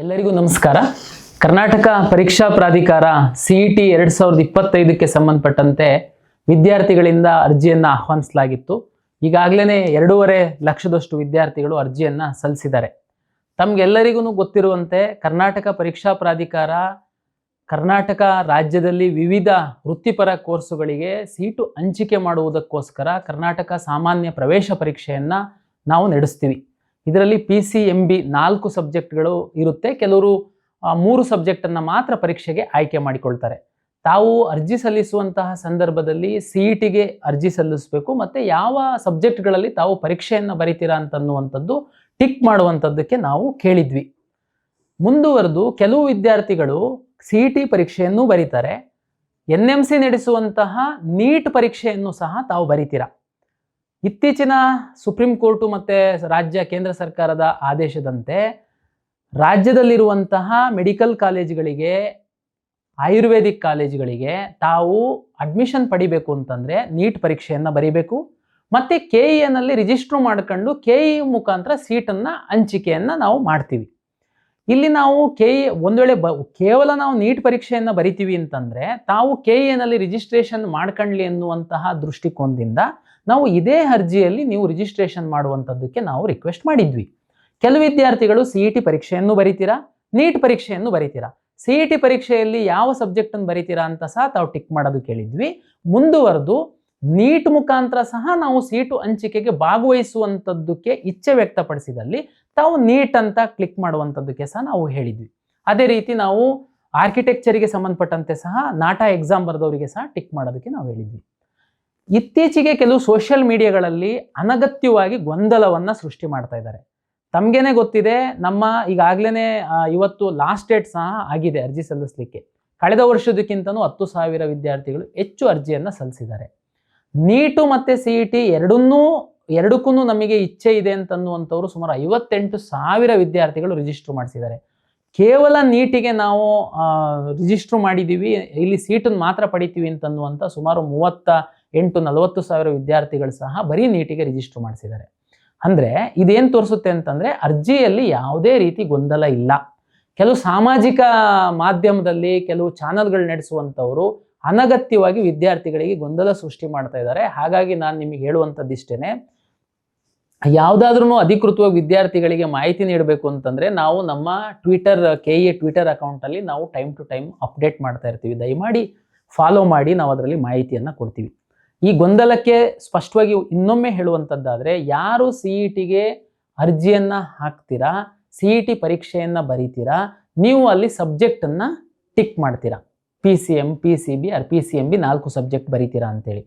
ಎಲ್ಲರಿಗೂ ನಮಸ್ಕಾರ. ಕರ್ನಾಟಕ ಪರೀಕ್ಷಾ ಪ್ರಾಧಿಕಾರ ಸಿ ಇ ಟಿ ಎರಡು ಸಾವಿರದ ಇಪ್ಪತ್ತೈದಕ್ಕೆ ಸಂಬಂಧಪಟ್ಟಂತೆ ವಿದ್ಯಾರ್ಥಿಗಳಿಂದ ಅರ್ಜಿಯನ್ನು ಆಹ್ವಾನಿಸಲಾಗಿತ್ತು. ಈಗಾಗಲೇ ಎರಡೂವರೆ ಲಕ್ಷದಷ್ಟು ವಿದ್ಯಾರ್ಥಿಗಳು ಅರ್ಜಿಯನ್ನು ಸಲ್ಲಿಸಿದ್ದಾರೆ. ತಮಗೆಲ್ಲರಿಗೂ ಗೊತ್ತಿರುವಂತೆ ಕರ್ನಾಟಕ ಪರೀಕ್ಷಾ ಪ್ರಾಧಿಕಾರ ಕರ್ನಾಟಕ ರಾಜ್ಯದಲ್ಲಿ ವಿವಿಧ ವೃತ್ತಿಪರ ಕೋರ್ಸುಗಳಿಗೆ ಸೀಟು ಹಂಚಿಕೆ ಮಾಡುವುದಕ್ಕೋಸ್ಕರ ಕರ್ನಾಟಕ ಸಾಮಾನ್ಯ ಪ್ರವೇಶ ಪರೀಕ್ಷೆಯನ್ನು ನಾವು ನಡೆಸ್ತೀವಿ. ಇದರಲ್ಲಿ ಪಿ ಸಿ ಎಂ ಬಿ ನಾಲ್ಕು ಸಬ್ಜೆಕ್ಟ್ಗಳು ಇರುತ್ತೆ. ಕೆಲವರು ಮೂರು ಸಬ್ಜೆಕ್ಟನ್ನು ಮಾತ್ರ ಪರೀಕ್ಷೆಗೆ ಆಯ್ಕೆ ಮಾಡಿಕೊಳ್ತಾರೆ. ತಾವು ಅರ್ಜಿ ಸಲ್ಲಿಸುವಂತಹ ಸಂದರ್ಭದಲ್ಲಿ ಸಿ ಇ ಟಿಗೆ ಅರ್ಜಿ ಸಲ್ಲಿಸಬೇಕು. ಮತ್ತು ಯಾವ ಸಬ್ಜೆಕ್ಟ್ಗಳಲ್ಲಿ ತಾವು ಪರೀಕ್ಷೆಯನ್ನು ಬರಿತೀರಾ ಅಂತನ್ನುವಂಥದ್ದು, ಟಿಕ್ ಮಾಡುವಂಥದ್ದಕ್ಕೆ ನಾವು ಕೇಳಿದ್ವಿ. ಮುಂದುವರೆದು ಕೆಲವು ವಿದ್ಯಾರ್ಥಿಗಳು ಸಿ ಇ ಟಿ ಪರೀಕ್ಷೆಯನ್ನು ಬರೀತಾರೆ. ಎನ್ ಎಂ ಸಿ ನಡೆಸುವಂತಹ ನೀಟ್ ಪರೀಕ್ಷೆಯನ್ನು ಸಹ ತಾವು ಬರಿತೀರಾ. ಇತ್ತೀಚಿನ ಸುಪ್ರೀಂ ಕೋರ್ಟು ಮತ್ತು ರಾಜ್ಯ ಕೇಂದ್ರ ಸರ್ಕಾರದ ಆದೇಶದಂತೆ ರಾಜ್ಯದಲ್ಲಿರುವಂತಹ ಮೆಡಿಕಲ್ ಕಾಲೇಜುಗಳಿಗೆ, ಆಯುರ್ವೇದಿಕ್ ಕಾಲೇಜುಗಳಿಗೆ ತಾವು ಅಡ್ಮಿಷನ್ ಪಡಿಬೇಕು ಅಂತಂದರೆ ನೀಟ್ ಪರೀಕ್ಷೆಯನ್ನು ಬರೀಬೇಕು. ಮತ್ತು ಕೆ ಇ ಎನಲ್ಲಿ ರಿಜಿಸ್ಟ್ರು ಮಾಡ್ಕೊಂಡು ಕೆ ಇ ಮುಖಾಂತರ ಸೀಟನ್ನು, ಹಂಚಿಕೆಯನ್ನು ನಾವು ಮಾಡ್ತೀವಿ. ಇಲ್ಲಿ ನಾವು ಕೆ ಇ ಒಂದು ವೇಳೆ ಬ, ಕೇವಲ ನಾವು ನೀಟ್ ಪರೀಕ್ಷೆಯನ್ನು ಬರಿತೀವಿ ಅಂತಂದರೆ ತಾವು ಕೆ ಇ ಎನಲ್ಲಿ ರಿಜಿಸ್ಟ್ರೇಷನ್ ಮಾಡ್ಕೊಳ್ಳಿ ಎನ್ನುವಂತಹ ದೃಷ್ಟಿಕೋನದಿಂದ ನಾವು ಇದೇ ಅರ್ಜಿಯಲ್ಲಿ ನೀವು ರಿಜಿಸ್ಟ್ರೇಷನ್ ಮಾಡುವಂಥದ್ದಕ್ಕೆ ನಾವು ರಿಕ್ವೆಸ್ಟ್ ಮಾಡಿದ್ವಿ. ಕೆಲವು ವಿದ್ಯಾರ್ಥಿಗಳು ಸಿ ಇ ಟಿ ಪರೀಕ್ಷೆಯನ್ನು ಬರಿತೀರಾ? ನೀಟ್ ಪರೀಕ್ಷೆಯನ್ನು ಬರಿತೀರಾ? ಸಿ ಇ ಟಿ ಪರೀಕ್ಷೆಯಲ್ಲಿ ಯಾವ ಸಬ್ಜೆಕ್ಟನ್ನು ಬರೀತೀರಾ ಅಂತ ಸಹ ತಾವು ಟಿಕ್ ಮಾಡೋದು ಕೇಳಿದ್ವಿ. ಮುಂದುವರೆದು ನೀಟ್ ಮುಖಾಂತರ ಸಹ ನಾವು ಸೀಟು ಹಂಚಿಕೆಗೆ ಭಾಗವಹಿಸುವಂಥದ್ದಕ್ಕೆ ಇಚ್ಛೆ ವ್ಯಕ್ತಪಡಿಸಿದಲ್ಲಿ ತಾವು ನೀಟ್ ಅಂತ ಕ್ಲಿಕ್ ಮಾಡುವಂಥದ್ದಕ್ಕೆ ಸಹ ನಾವು ಹೇಳಿದ್ವಿ. ಅದೇ ರೀತಿ ನಾವು ಆರ್ಕಿಟೆಕ್ಚರಿಗೆ ಸಂಬಂಧಪಟ್ಟಂತೆ ಸಹ ನಾಟಾ ಎಕ್ಸಾಮ್ ಬರೆದವರಿಗೆ ಸಹ ಟಿಕ್ ಮಾಡೋದಕ್ಕೆ ನಾವು ಹೇಳಿದ್ವಿ. ಇತ್ತೀಚೆಗೆ ಕೆಲವು ಸೋಷಿಯಲ್ ಮೀಡಿಯಾಗಳಲ್ಲಿ ಅನಗತ್ಯವಾಗಿ ಗೊಂದಲವನ್ನು ಸೃಷ್ಟಿ ಮಾಡ್ತಾ ಇದ್ದಾರೆ. ತಮಗೇನೆ ಗೊತ್ತಿದೆ, ನಮ್ಮ ಈಗಾಗಲೇ ಇವತ್ತು ಲಾಸ್ಟ್ ಡೇಟ್ ಸಹ ಆಗಿದೆ ಅರ್ಜಿ ಸಲ್ಲಿಸಲಿಕ್ಕೆ. ಕಳೆದ ವರ್ಷದಕ್ಕಿಂತನೂ ಹತ್ತು ಸಾವಿರ ವಿದ್ಯಾರ್ಥಿಗಳು ಹೆಚ್ಚು ಅರ್ಜಿಯನ್ನು ಸಲ್ಲಿಸಿದ್ದಾರೆ. ನೀಟು ಮತ್ತು ಸಿ ಇ ಟಿ ಎರಡನ್ನೂ ಎರಡಕ್ಕೂ ನಮಗೆ ಇಚ್ಛೆ ಇದೆ ಅಂತನ್ನುವಂಥವ್ರು ಸುಮಾರು ಐವತ್ತೆಂಟು ಸಾವಿರ ವಿದ್ಯಾರ್ಥಿಗಳು ರಿಜಿಸ್ಟರ್ ಮಾಡಿಸಿದ್ದಾರೆ. ಕೇವಲ ನೀಟಿಗೆ ನಾವು ರಿಜಿಸ್ಟರ್ ಮಾಡಿದ್ದೀವಿ ಇಲ್ಲಿ ಸೀಟನ್ನು ಮಾತ್ರ ಪಡಿತೀವಿ ಅಂತನ್ನುವಂಥ ಸುಮಾರು ಮೂವತ್ತ ಎಂಟು ನಲವತ್ತು ಸಾವಿರ ವಿದ್ಯಾರ್ಥಿಗಳು ಸಹ ಬರೀ ನೀಟಿಗೆ ರಿಜಿಸ್ಟರ್ ಮಾಡಿಸಿದ್ದಾರೆ. ಅಂದರೆ ಇದೇನು ತೋರಿಸುತ್ತೆ ಅಂತಂದರೆ ಅರ್ಜಿಯಲ್ಲಿ ಯಾವುದೇ ರೀತಿ ಗೊಂದಲ ಇಲ್ಲ. ಕೆಲವು ಸಾಮಾಜಿಕ ಮಾಧ್ಯಮದಲ್ಲಿ ಕೆಲವು ಚಾನಲ್ಗಳು ನಡೆಸುವಂಥವರು ಅನಗತ್ಯವಾಗಿ ವಿದ್ಯಾರ್ಥಿಗಳಿಗೆ ಗೊಂದಲ ಸೃಷ್ಟಿ ಮಾಡ್ತಾ ಇದ್ದಾರೆ. ಹಾಗಾಗಿ ನಾನು ನಿಮಗೆ ಹೇಳುವಂಥದ್ದು ಇಷ್ಟೇ ಯಾವುದಾದ್ರೂ ಅಧಿಕೃತವಾಗಿ ವಿದ್ಯಾರ್ಥಿಗಳಿಗೆ ಮಾಹಿತಿ ನೀಡಬೇಕು ಅಂತಂದರೆ ನಾವು ನಮ್ಮ ಟ್ವಿಟರ್ ಕೆ ಎ ಟ್ವಿಟರ್ ಅಕೌಂಟಲ್ಲಿ ನಾವು ಟೈಮ್ ಟು ಟೈಮ್ ಅಪ್ಡೇಟ್ ಮಾಡ್ತಾ ಇರ್ತೀವಿ. ದಯಮಾಡಿ ಫಾಲೋ ಮಾಡಿ ನಾವು ಅದರಲ್ಲಿ ಮಾಹಿತಿಯನ್ನು ಕೊಡ್ತೀವಿ. ಈ ಗೊಂದಲಕ್ಕೆ ಸ್ಪಷ್ಟವಾಗಿ ಇನ್ನೊಮ್ಮೆ ಹೇಳುವಂಥದ್ದಾದರೆ ಯಾರು ಸಿ ಇ ಟಿಗೆ ಅರ್ಜಿಯನ್ನು ಹಾಕ್ತೀರಾ, ಸಿ ಇ ಟಿ ಪರೀಕ್ಷೆಯನ್ನು ಬರೀತೀರಾ, ನೀವು ಅಲ್ಲಿ ಸಬ್ಜೆಕ್ಟನ್ನು ಟಿಕ್ ಮಾಡ್ತೀರಾ. P C M P C B R P C M B ನಾಲ್ಕು ಸಬ್ಜೆಕ್ಟ್ ಬರೀತೀರಾ ಅಂತೇಳಿ.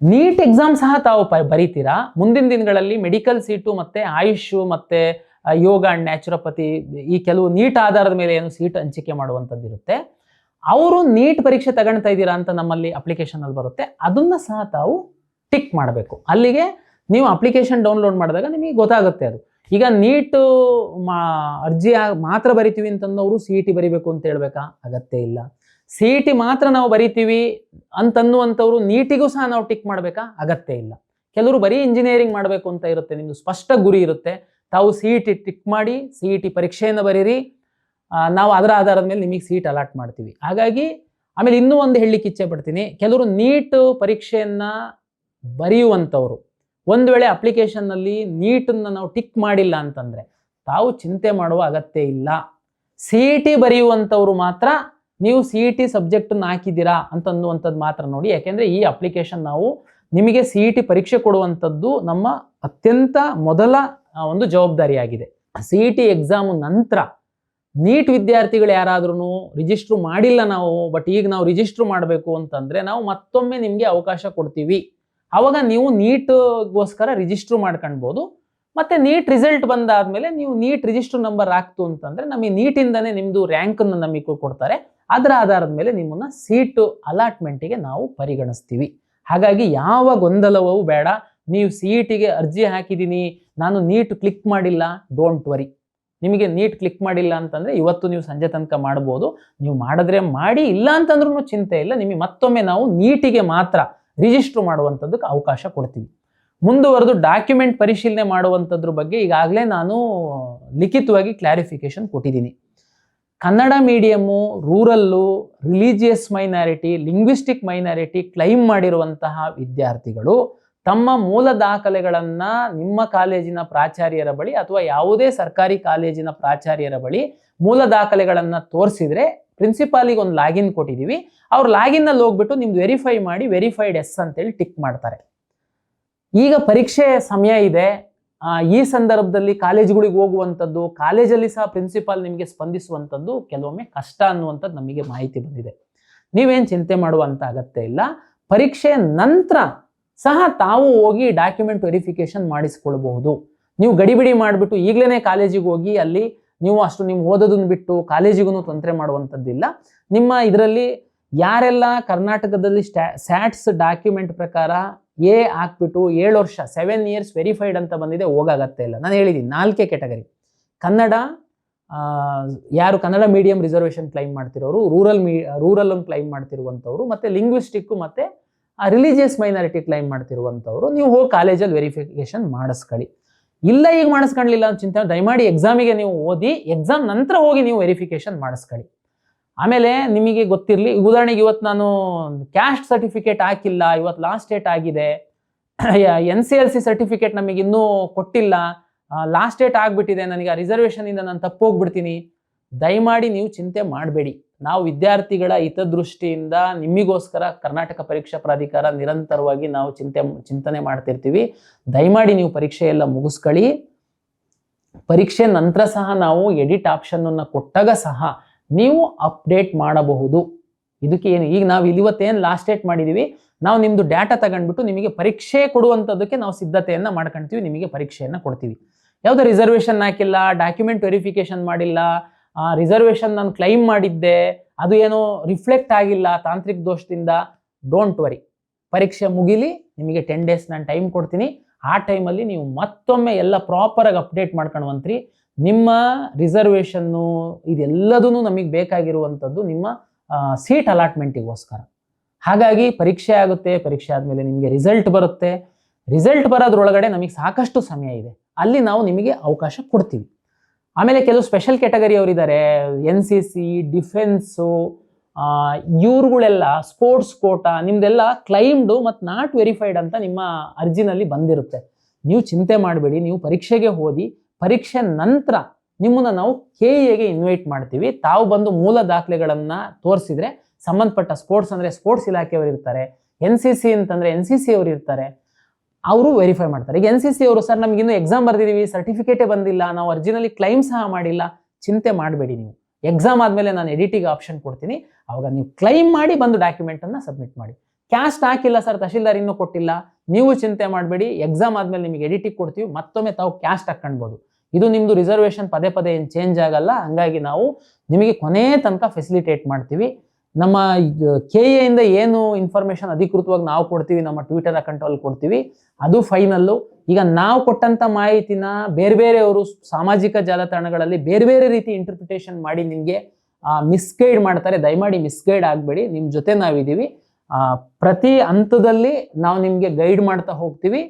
ನೀಟ್ ಎಕ್ಸಾಮ್ ಸಹ ತಾವು ಪ, ಬರೀತೀರಾ. ಮುಂದಿನ ದಿನಗಳಲ್ಲಿ ಮೆಡಿಕಲ್ ಸೀಟು ಮತ್ತು ಆಯುಷು ಮತ್ತು ಯೋಗ ಆ್ಯಂಡ್ ನ್ಯಾಚುರೋಪತಿ ಈ ಕೆಲವು ನೀಟ್ ಆಧಾರದ ಮೇಲೆ ಏನು ಸೀಟ್ ಹಂಚಿಕೆ ಮಾಡುವಂಥದ್ದು ಇರುತ್ತೆ ಅವರು ನೀಟ್ ಪರೀಕ್ಷೆ ತಗೊಳ್ತಾ ಇದ್ದೀರಾ ಅಂತ ನಮ್ಮಲ್ಲಿ ಅಪ್ಲಿಕೇಶನಲ್ಲಿ ಬರುತ್ತೆ. ಅದನ್ನು ಸಹ ತಾವು ಟಿಕ್ ಮಾಡಬೇಕು. ಅಲ್ಲಿಗೆ ನೀವು ಅಪ್ಲಿಕೇಶನ್ ಡೌನ್ಲೋಡ್ ಮಾಡಿದಾಗ ನಿಮಗೆ ಗೊತ್ತಾಗುತ್ತೆ ಅದು. ಈಗ ನೀಟು ಮಾ, ಅರ್ಜಿ ಮಾತ್ರ ಬರಿತೀವಿ ಅಂತಂದವರು ಸಿ ಇ ಟಿ ಬರಿಬೇಕು ಅಂತ ಹೇಳ್ಬೇಕಾ? ಅಗತ್ಯ ಇಲ್ಲ. ಸಿ ಇ ಟಿ ಮಾತ್ರ ನಾವು ಬರಿತೀವಿ ಅಂತನ್ನುವಂಥವ್ರು ನೀಟಿಗೂ ಸಹ ನಾವು ಟಿಕ್ ಮಾಡಬೇಕಾ? ಅಗತ್ಯ ಇಲ್ಲ. ಕೆಲವರು ಬರೀ ಇಂಜಿನಿಯರಿಂಗ್ ಮಾಡಬೇಕು ಅಂತ ಇರುತ್ತೆ. ನಿಮ್ಮದು ಸ್ಪಷ್ಟ ಗುರಿ ಇರುತ್ತೆ. ತಾವು ಸಿ ಇ ಟಿ ಟಿಕ್ ಮಾಡಿ ಸಿ ಇ ಟಿ ಪರೀಕ್ಷೆಯನ್ನು ಬರೀರಿ ನಾವು ಅದರ ಆಧಾರದ ಮೇಲೆ ನಿಮಗೆ ಸೀಟ್ ಅಲಾಟ್ ಮಾಡ್ತೀವಿ. ಹಾಗಾಗಿ ಆಮೇಲೆ ಇನ್ನೂ ಒಂದು ಹೇಳಲಿಕ್ಕೆ ಇಚ್ಛೆ ಪಡ್ತೀನಿ. ಕೆಲವರು ನೀಟ್ ಪರೀಕ್ಷೆಯನ್ನು ಬರೆಯುವಂಥವ್ರು. ಒಂದು ವೇಳೆ ಅಪ್ಲಿಕೇಶನ್ನಲ್ಲಿ ನೀಟನ್ನು ನಾವು ಟಿಕ್ ಮಾಡಿಲ್ಲ ಅಂತಂದರೆ ತಾವು ಚಿಂತೆ ಮಾಡುವ ಅಗತ್ಯ ಇಲ್ಲ. ಸಿ ಇ ಟಿ ಬರೆಯುವಂಥವ್ರು ಮಾತ್ರ ನೀವು ಸಿ ಇ ಟಿ ಸಬ್ಜೆಕ್ಟನ್ನು ಹಾಕಿದ್ದೀರಾ ಅಂತ ಅನ್ನುವಂಥದ್ದು ಮಾತ್ರ ನೋಡಿ. ಯಾಕೆಂದರೆ ಈ ಅಪ್ಲಿಕೇಶನ್ ನಾವು ನಿಮಗೆ ಸಿ ಇ ಟಿ ಪರೀಕ್ಷೆ ಕೊಡುವಂಥದ್ದು ನಮ್ಮ ಅತ್ಯಂತ ಮೊದಲ ಒಂದು ಜವಾಬ್ದಾರಿಯಾಗಿದೆ. ಸಿ ಇ ಟಿ ಎಕ್ಸಾಮು ನಂತರ ನೀಟ್ ವಿದ್ಯಾರ್ಥಿಗಳು ಯಾರಾದ್ರೂ ರಿಜಿಸ್ಟ್ರು ಮಾಡಿಲ್ಲ ನಾವು ಬಟ್ ಈಗ ನಾವು ರಿಜಿಸ್ಟ್ರು ಮಾಡಬೇಕು ಅಂತಂದರೆ ನಾವು ಮತ್ತೊಮ್ಮೆ ನಿಮಗೆ ಅವಕಾಶ ಕೊಡ್ತೀವಿ. ಆವಾಗ ನೀವು ನೀಟ್ಗೋಸ್ಕರ ರಿಜಿಸ್ಟ್ರು ಮಾಡ್ಕೊಳ್ಬೋದು ಮತ್ತು ನೀಟ್ ರಿಸಲ್ಟ್ ಬಂದಾದಮೇಲೆ ನೀವು ನೀಟ್ ರಿಜಿಸ್ಟರ್ ನಂಬರ್ ಆಗ್ತು ಅಂತಂದರೆ ನಮಗೆ ನೀಟಿಂದನೇ ನಿಮ್ಮದು ರ್ಯಾಂಕನ್ನು ನಮಗೆ ಕೊಡ್ತಾರೆ. ಅದರ ಆಧಾರದ ಮೇಲೆ ನಿಮ್ಮನ್ನು ಸೀಟು ಅಲಾಟ್ಮೆಂಟಿಗೆ ನಾವು ಪರಿಗಣಿಸ್ತೀವಿ. ಹಾಗಾಗಿ ಯಾವ ಗೊಂದಲವೂ ಬೇಡ. ನೀವು ಸೀಟಿಗೆ ಅರ್ಜಿ ಹಾಕಿದ್ದೀನಿ ನಾನು ನೀಟ್ ಕ್ಲಿಕ್ ಮಾಡಿಲ್ಲ ಡೋಂಟ್ ವರಿ ನಿಮಗೆ ನೀಟ್ ಕ್ಲಿಕ್ ಮಾಡಿಲ್ಲ ಅಂತಂದರೆ ಇವತ್ತು ನೀವು ಸಂಜೆ ತನಕ ಮಾಡ್ಬೋದು. ನೀವು ಮಾಡಿದ್ರೆ ಮಾಡಿ, ಇಲ್ಲ ಅಂತಂದ್ರೂ ಚಿಂತೆ ಇಲ್ಲ. ನಿಮಗೆ ಮತ್ತೊಮ್ಮೆ ನಾವು ನೀಟಿಗೆ ಮಾತ್ರ ರಿಜಿಸ್ಟ್ರ್ ಮಾಡುವಂಥದ್ದಕ್ಕೆ ಅವಕಾಶ ಕೊಡ್ತೀವಿ. ಮುಂದುವರೆದು ಡಾಕ್ಯುಮೆಂಟ್ ಪರಿಶೀಲನೆ ಮಾಡುವಂಥದ್ರ ಬಗ್ಗೆ ಈಗಾಗಲೇ ನಾನು ಲಿಖಿತವಾಗಿ ಕ್ಲಾರಿಫಿಕೇಶನ್ ಕೊಟ್ಟಿದ್ದೀನಿ. Kannada medium rural religious minority linguistic minority claim ಮಾಡಿರುವಂತಹ ವಿದ್ಯಾರ್ಥಿಗಳು ತಮ್ಮ ಮೂಲ ದಾಖಲೆಗಳನ್ನು ನಿಮ್ಮ ಕಾಲೇಜಿನ ಪ್ರಾಚಾರ್ಯರ ಬಳಿ ಅಥವಾ ಯಾವುದೇ ಸರ್ಕಾರಿ ಕಾಲೇಜಿನ ಪ್ರಾಚಾರ್ಯರ ಬಳಿ ಮೂಲ ದಾಖಲೆಗಳನ್ನು ತೋರಿಸಿದ್ರೆ ಪ್ರಿನ್ಸಿಪಾಲಿಗೆ ಒಂದು ಲಾಗಿನ್ ಕೊಟ್ಟಿದ್ದೀವಿ ಅವ್ರು ಲಾಗಿನ್ನಲ್ಲಿ ಹೋಗ್ಬಿಟ್ಟು ನಿಮ್ದು ವೆರಿಫೈ ಮಾಡಿ ವೆರಿಫೈಡ್ ಎಸ್ ಅಂತೇಳಿ ಟಿಕ್ ಮಾಡ್ತಾರೆ. ಈಗ ಪರೀಕ್ಷೆ ಸಮಯ ಇದೆ. ಈ ಸಂದರ್ಭದಲ್ಲಿ ಕಾಲೇಜುಗಳಿಗೆ ಹೋಗುವಂಥದ್ದು, ಕಾಲೇಜಲ್ಲಿ ಸಹ ಪ್ರಿನ್ಸಿಪಾಲ್ ನಿಮಗೆ ಸ್ಪಂದಿಸುವಂಥದ್ದು ಕೆಲವೊಮ್ಮೆ ಕಷ್ಟ ಅನ್ನುವಂಥದ್ದು ನಮಗೆ ಮಾಹಿತಿ ಬಂದಿದೆ. ನೀವೇನು ಚಿಂತೆ ಮಾಡುವಂಥ ಅಗತ್ಯ ಇಲ್ಲ. ಪರೀಕ್ಷೆ ನಂತರ ಸಹ ತಾವು ಹೋಗಿ ಡಾಕ್ಯುಮೆಂಟ್ ವೆರಿಫಿಕೇಶನ್ ಮಾಡಿಸ್ಕೊಳ್ಬಹುದು. ನೀವು ಗಡಿಬಿಡಿ ಮಾಡಿಬಿಟ್ಟು ಈಗಲೇ ಕಾಲೇಜಿಗೆ ಹೋಗಿ ಅಲ್ಲಿ ನೀವು ಅಷ್ಟು ನೀವು ಓದೋದನ್ನು ಬಿಟ್ಟು ಕಾಲೇಜಿಗೂ ತೊಂದರೆ ಮಾಡುವಂಥದ್ದಿಲ್ಲ. ನಿಮ್ಮ ಇದರಲ್ಲಿ ಯಾರೆಲ್ಲ ಕರ್ನಾಟಕದಲ್ಲಿ ಸ್ಟ್ಯಾ ಸ್ಯಾಟ್ಸ್ ಡಾಕ್ಯುಮೆಂಟ್ ಪ್ರಕಾರ ಎ ಹಾಕ್ಬಿಟ್ಟು ಏಳು ವರ್ಷ ಸೆವೆನ್ ಇಯರ್ಸ್ ವೆರಿಫೈಡ್ ಅಂತ ಬಂದಿದೆ ಹೋಗಾಗತ್ತೆ ಇಲ್ಲ. ನಾನು ಹೇಳಿದ್ದೀನಿ ನಾಲ್ಕೇ ಕೆಟಗರಿ ಕನ್ನಡ ಯಾರು ಕನ್ನಡ ಮೀಡಿಯಂ ರಿಸರ್ವೇಷನ್ ಕ್ಲೈಮ್ ಮಾಡ್ತಿರೋರು ರೂರಲ್ ಮೀ ರೂರಲ್ ಕ್ಲೈಮ್ ಮಾಡ್ತಿರುವಂಥವ್ರು, ಮತ್ತು ಲಿಂಗ್ವಿಸ್ಟಿಕ್ಕು ಮತ್ತು ರಿಲಿಜಿಯಸ್ ಮೈನಾರಿಟಿ ಕ್ಲೈಮ್ ಮಾಡ್ತಿರುವಂಥವ್ರು, ನೀವು ಹೋಗಿ ಕಾಲೇಜಲ್ಲಿ ವೆರಿಫಿಕೇಶನ್ ಮಾಡಿಸ್ಕೊಳ್ಳಿ. ಇಲ್ಲ ಈಗ ಮಾಡಿಸ್ಕೊಳ್ಳಿಲ್ಲ ಅಂತ ಚಿಂತೆ, ದಯಮಾಡಿ ಎಕ್ಸಾಮಿಗೆ ನೀವು ಓದಿ ಎಕ್ಸಾಮ್ ನಂತರ ಹೋಗಿ ನೀವು ವೆರಿಫಿಕೇಶನ್ ಮಾಡಿಸ್ಕೊಳ್ಳಿ. ಆಮೇಲೆ ನಿಮಗೆ ಗೊತ್ತಿರಲಿ, ಉದಾಹರಣೆಗೆ ಇವತ್ತು ನಾನು ಕ್ಯಾಸ್ಟ್ ಸರ್ಟಿಫಿಕೇಟ್ ಹಾಕಿಲ್ಲ, ಇವತ್ತು ಲಾಸ್ಟ್ ಡೇಟ್ ಆಗಿದೆ N C L C certificate ನಮಗೆ ಇನ್ನೂ ಕೊಟ್ಟಿಲ್ಲ ಲಾಸ್ಟ್ ಡೇಟ್ ಆಗಿಬಿಟ್ಟಿದೆ, ನನಗೆ ಆ ರಿಸರ್ವೇಷನಿಂದ ನಾನು ತಪ್ಪೋಗ್ಬಿಡ್ತೀನಿ ದಯಮಾಡಿ ನೀವು ಚಿಂತೆ ಮಾಡಬೇಡಿ. ನಾವು ವಿದ್ಯಾರ್ಥಿಗಳ ಹಿತದೃಷ್ಟಿಯಿಂದ ನಿಮಗೋಸ್ಕರ ಕರ್ನಾಟಕ ಪರೀಕ್ಷಾ ಪ್ರಾಧಿಕಾರ ನಿರಂತರವಾಗಿ ನಾವು ಚಿಂತೆ, ಚಿಂತನೆ ಮಾಡ್ತಿರ್ತೀವಿ. ದಯಮಾಡಿ ನೀವು ಪರೀಕ್ಷೆ ಎಲ್ಲ ಮುಗಿಸ್ಕೊಳ್ಳಿ. ಪರೀಕ್ಷೆ ನಂತರ ಸಹ ನಾವು ಎಡಿಟ್ ಆಪ್ಷನ್ನನ್ನು ಕೊಟ್ಟಾಗ ಸಹ ನೀವು ಅಪ್ಡೇಟ್ ಮಾಡಬಹುದು. ಇದಕ್ಕೆ ಏನು, ಈಗ ನಾವು ಇವತ್ತೇನು ಲಾಸ್ಟ್ ಡೇಟ್ ಮಾಡಿದ್ದೀವಿ ನಾವು ನಿಮ್ಮದು ಡಾಟಾ ತಗೊಂಡ್ಬಿಟ್ಟು ನಿಮಗೆ ಪರೀಕ್ಷೆ ಕೊಡುವಂಥದ್ದಕ್ಕೆ ನಾವು ಸಿದ್ಧತೆಯನ್ನು ಮಾಡ್ಕೊಳ್ತೀವಿ ನಿಮಗೆ ಪರೀಕ್ಷೆಯನ್ನು ಕೊಡ್ತೀವಿ. ಯಾವುದೋ ರಿಸರ್ವೇಷನ್ ಹಾಕಿಲ್ಲ ಡಾಕ್ಯುಮೆಂಟ್ ವೆರಿಫಿಕೇಶನ್ ಮಾಡಿಲ್ಲ ರಿಸರ್ವೇಷನ್ ನಾನು ಕ್ಲೈಮ್ ಮಾಡಿದ್ದೆ, ಅದು ಏನೋ ರಿಫ್ಲೆಕ್ಟ್ ಆಗಿಲ್ಲ ತಾಂತ್ರಿಕ ದೋಷದಿಂದ ಡೋಂಟ್ ವರಿ ಪರೀಕ್ಷೆ ಮುಗಿಲಿ, ನಿಮಗೆ ಟೆನ್ ಡೇಸ್ ನಾನು ಟೈಮ್ ಕೊಡ್ತೀನಿ. ಆ ಟೈಮಲ್ಲಿ ನೀವು ಮತ್ತೊಮ್ಮೆ ಎಲ್ಲ ಪ್ರಾಪರಾಗಿ ಅಪ್ಡೇಟ್ ಮಾಡ್ಕೊಂಡ್ವಂತ್ರಿ ನಿಮ್ಮ ರಿಸರ್ವೇಷನ್ನು ಇದೆಲ್ಲದೂ ನಮಗೆ ಬೇಕಾಗಿರುವಂಥದ್ದು ನಿಮ್ಮ ಸೀಟ್ ಅಲಾಟ್ಮೆಂಟಿಗೋಸ್ಕರ ಹಾಗಾಗಿ ಪರೀಕ್ಷೆ ಆಗುತ್ತೆ, ಪರೀಕ್ಷೆ ಆದಮೇಲೆ ನಿಮಗೆ ರಿಸಲ್ಟ್ ಬರುತ್ತೆ. ರಿಸಲ್ಟ್ ಬರೋದ್ರೊಳಗಡೆ ನಮಗೆ ಸಾಕಷ್ಟು ಸಮಯ ಇದೆ. ಅಲ್ಲಿ ನಾವು ನಿಮಗೆ ಅವಕಾಶ ಕೊಡ್ತೀವಿ. ಆಮೇಲೆ ಕೆಲವು ಸ್ಪೆಷಲ್ ಕ್ಯಾಟಗರಿ ಅವರಿದ್ದಾರೆ ಎನ್ ಸಿ ಸಿ ಡಿಫೆನ್ಸು ಇವ್ರುಗಳೆಲ್ಲ ಸ್ಪೋರ್ಟ್ಸ್ ಕೋಟಾ ನಿಮ್ದೆಲ್ಲ ಕ್ಲೈಮ್ಡು ಮತ್ತು ನಾಟ್ ವೆರಿಫೈಡ್ ಅಂತ ನಿಮ್ಮ ಅರ್ಜಿನಲ್ಲಿ ಬಂದಿರುತ್ತೆ. ನೀವು ಚಿಂತೆ ಮಾಡಬೇಡಿ, ನೀವು ಪರೀಕ್ಷೆಗೆ ಓದಿ ಪರೀಕ್ಷೆ ನಂತರ ನಿಮ್ಮನ್ನು ನಾವು ಕೆ ಎಗೆ ಇನ್ವೈಟ್ ಮಾಡ್ತೀವಿ. ತಾವು ಬಂದು ಮೂಲ ದಾಖಲೆಗಳನ್ನು ತೋರಿಸಿದ್ರೆ, ಸಂಬಂಧಪಟ್ಟ ಸ್ಪೋರ್ಟ್ಸ್ ಅಂದರೆ ಸ್ಪೋರ್ಟ್ಸ್ ಇಲಾಖೆಯವರು ಇರ್ತಾರೆ ಎನ್ ಸಿ ಸಿ ಅಂತಂದರೆ ಎನ್ ಸಿ ಸಿ ಅವರು ಇರ್ತಾರೆ ಅವರು ವೆರಿಫೈ ಮಾಡ್ತಾರೆ. ಈಗ ಎನ್ ಸಿ ಸಿ ಅವರು, ಸರ್ ನಮ್ಗೆ ಇನ್ನೂ ಎಕ್ಸಾಮ್ ಬರ್ದಿದ್ದೀವಿ ಸರ್ಟಿಫಿಕೇಟೇ ಬಂದಿಲ್ಲ, ನಾವು ಅರ್ಜಿನಲ್ಲಿ ಕ್ಲೈಮ್ ಸಹ ಮಾಡಿಲ್ಲ, ಚಿಂತೆ ಮಾಡಬೇಡಿ ನೀವು. ಎಕ್ಸಾಮ್ ಆದಮೇಲೆ ನಾನು ಎಡಿಟಿಗೆ ಆಪ್ಷನ್ ಕೊಡ್ತೀನಿ. ಅವಾಗ ನೀವು ಕ್ಲೈಮ್ ಮಾಡಿ ಬಂದು ಡಾಕ್ಯುಮೆಂಟನ್ನು ಸಬ್ಮಿಟ್ ಮಾಡಿ. ಕ್ಯಾಸ್ಟ್ ಹಾಕಿಲ್ಲ, ಸರ್, ತಹಶೀಲ್ದಾರ್ ಇನ್ನೂ ಕೊಟ್ಟಿಲ್ಲ, ನೀವು ಚಿಂತೆ ಮಾಡಬೇಡಿ ಎಕ್ಸಾಮ್ ಆದಮೇಲೆ ನಿಮಗೆ ಎಡಿಟಿಗೆ ಕೊಡ್ತೀವಿ, ಮತ್ತೊಮ್ಮೆ ತಾವು ಕ್ಯಾಸ್ಟ್ ಹಾಕ್ಕೊಳ್ಬೋದು. ಇದು ನಿಮ್ಮದು ರಿಸರ್ವೇಷನ್ ಪದೇ ಪದೇ ಏನು ಚೇಂಜ್ ಆಗಲ್ಲ, ಹಂಗಾಗಿ ನಾವು ನಿಮಗೆ ಕೊನೆ ತನಕ ಫೆಸಿಲಿಟೇಟ್ ಮಾಡ್ತೀವಿ. ನಮ್ಮ ಕೆ ಎಯಿಂದ ಏನು ಇನ್ಫಾರ್ಮೇಶನ್ ಅಧಿಕೃತವಾಗಿ ನಾವು ಕೊಡ್ತೀವಿ, ನಮ್ಮ ಟ್ವಿಟರ್ ಅಕೌಂಟಲ್ಲಿ ಕೊಡ್ತೀವಿ, ಅದು ಫೈನಲ್ಲು ಈಗ ನಾವು ಕೊಟ್ಟಂಥ ಮಾಹಿತಿನ ಬೇರೆ ಬೇರೆಯವರು ಸಾಮಾಜಿಕ ಜಾಲತಾಣಗಳಲ್ಲಿ ಬೇರೆ ಬೇರೆ ರೀತಿ ಇಂಟರ್ಪ್ರಿಟೇಷನ್ ಮಾಡಿ ನಿಮಗೆ ಮಿಸ್ಗೈಡ್ ಮಾಡ್ತಾರೆ. ದಯಮಾಡಿ ಮಿಸ್ಗೈಡ್ ಆಗಬೇಡಿ. ನಿಮ್ಮ ಜೊತೆ ನಾವಿದ್ದೀವಿ. ಪ್ರತಿ ಹಂತದಲ್ಲಿ ನಾವು ನಿಮಗೆ ಗೈಡ್ ಮಾಡ್ತಾ ಹೋಗ್ತೀವಿ.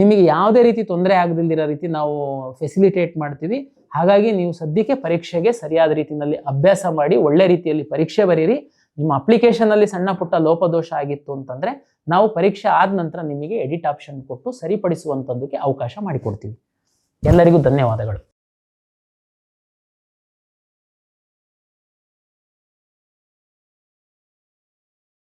ನಿಮಗೆ ಯಾವುದೇ ರೀತಿ ತೊಂದರೆ ಆಗದಿಲ್ದಿರೋ ರೀತಿ ನಾವು ಫೆಸಿಲಿಟೇಟ್ ಮಾಡ್ತೀವಿ. ಹಾಗಾಗಿ ನೀವು ಸದ್ಯಕ್ಕೆ ಪರೀಕ್ಷೆಗೆ ಸರಿಯಾದ ರೀತಿಯಲ್ಲಿ ಅಭ್ಯಾಸ ಮಾಡಿ, ಒಳ್ಳೆ ರೀತಿಯಲ್ಲಿ ಪರೀಕ್ಷೆ ಬರೀರಿ. ನಿಮ್ಮ ಅಪ್ಲಿಕೇಶನಲ್ಲಿ ಸಣ್ಣ ಪುಟ್ಟ ಲೋಪದೋಷ ಆಗಿತ್ತು ಅಂತಂದ್ರೆ ನಾವು ಪರೀಕ್ಷೆ ಆದ ನಂತರ ನಿಮಗೆ ಎಡಿಟ್ ಆಪ್ಷನ್ ಕೊಟ್ಟು ಸರಿಪಡಿಸುವಂಥದ್ದಕ್ಕೆ ಅವಕಾಶ ಮಾಡಿಕೊಡ್ತೀವಿ. ಎಲ್ಲರಿಗೂ ಧನ್ಯವಾದಗಳು.